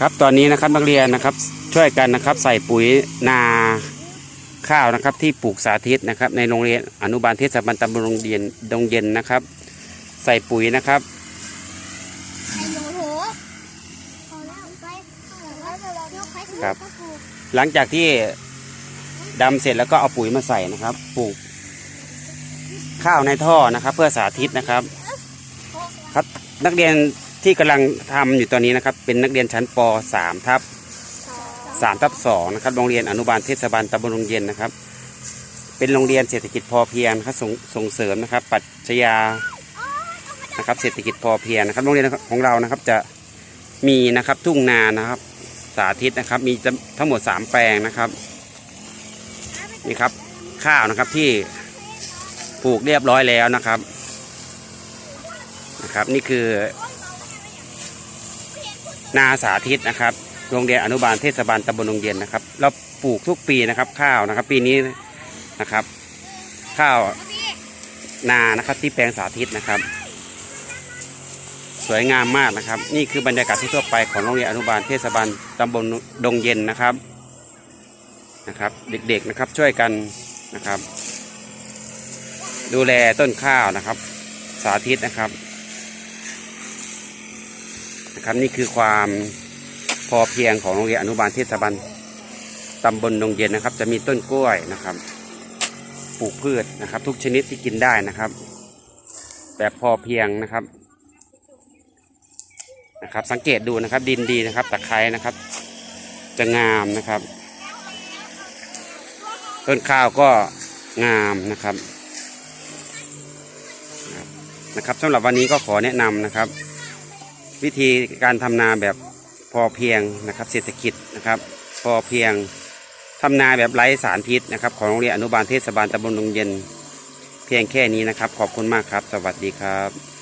ครับตอนนี้นะครับนักเรียนนะครับช่วยกันนะครับใส่ปุ๋ยนาข้าวนะครับที่ปลูกสาธิตนะครับในโรงเรียนอนุบาลเทศบาลตำบลโรงเรียนดงเย็นนะครับ ใส่ปุ๋ยนะครับไอ้หนูโถพอแล้วไปแล้วจะเรายกไปถึงครับก็ปลูกหลังจากที่ดำเสร็จแล้วก็เอาปุ๋ยมาใส่นะครับปลูกข้าวในท่อนะครับ เพื่อสาธิตนะครับ ครับนักเรียน ที่กำลังทำอยู่ตอนนี้นะครับ เป็นนักเรียนชั้นป .3 ทับ3ทับ2นะครับโรงเรียนอนุบาลเทศบาลตำบลโรงเย็นนะครับ เป็นโรงเรียนเศรษฐกิจพอเพียงนะครับส่งส่งเสริมนะครับปรัชญานะครับเศรษฐกิจพอเพียงนะครับ โรงเรียนของเรานะครับจะมีนะครับทุ่งนานะครับ สาธิตนะครับ มีจะทั้งหมด 3 แปลงนะครับนี่ครับข้าวนะครับที่ปลูกเรียบร้อยแล้วนะครับนะครับ นี่คือ นาสาธิตนะครับ โรงเรียนอนุบาลเทศบาลตำบลโรงเย็นนะครับ เราปลูกทุกปีนะครับ ข้าวนะครับ ปีนี้นะครับ ข้าวนานะครับที่แปลงสาธิตนะครับ สวยงามมากนะครับ นี่คือบรรยากาศทั่วไปของโรงเรียนอนุบาลเทศบาลตำบลดงเย็นนะครับนะครับ เด็กๆนะครับช่วยกันนะครับ ดูแลต้นข้าวนะครับ สาธิตนะครับ นะครับนี่คือความพอเพียงของโรงเรียนอนุบาลเทศบาลตำบลดงเย็นนะครับ จะมีต้นกล้วยนะครับปลูกพืชนะครับ ทุกชนิดที่กินได้นะครับ แบบพอเพียงนะครับนะครับ สังเกตดูนะครับ ดินดีนะครับตะไคร้นะครับ จะงามนะครับ ต้นข้าวก็งามนะครับนะครับสำหรับวันนี้ก็ขอแนะนำนะครับ วิธีการทำนาแบบพอเพียงนะครับ เศรษฐกิจนะครับ พอเพียงทำนาแบบไร้สารพิษนะครับ ของโรงเรียนอนุบาลเทศบาลตำบลดงเย็น เพียงแค่นี้นะครับ ขอบคุณมากครับ สวัสดีครับ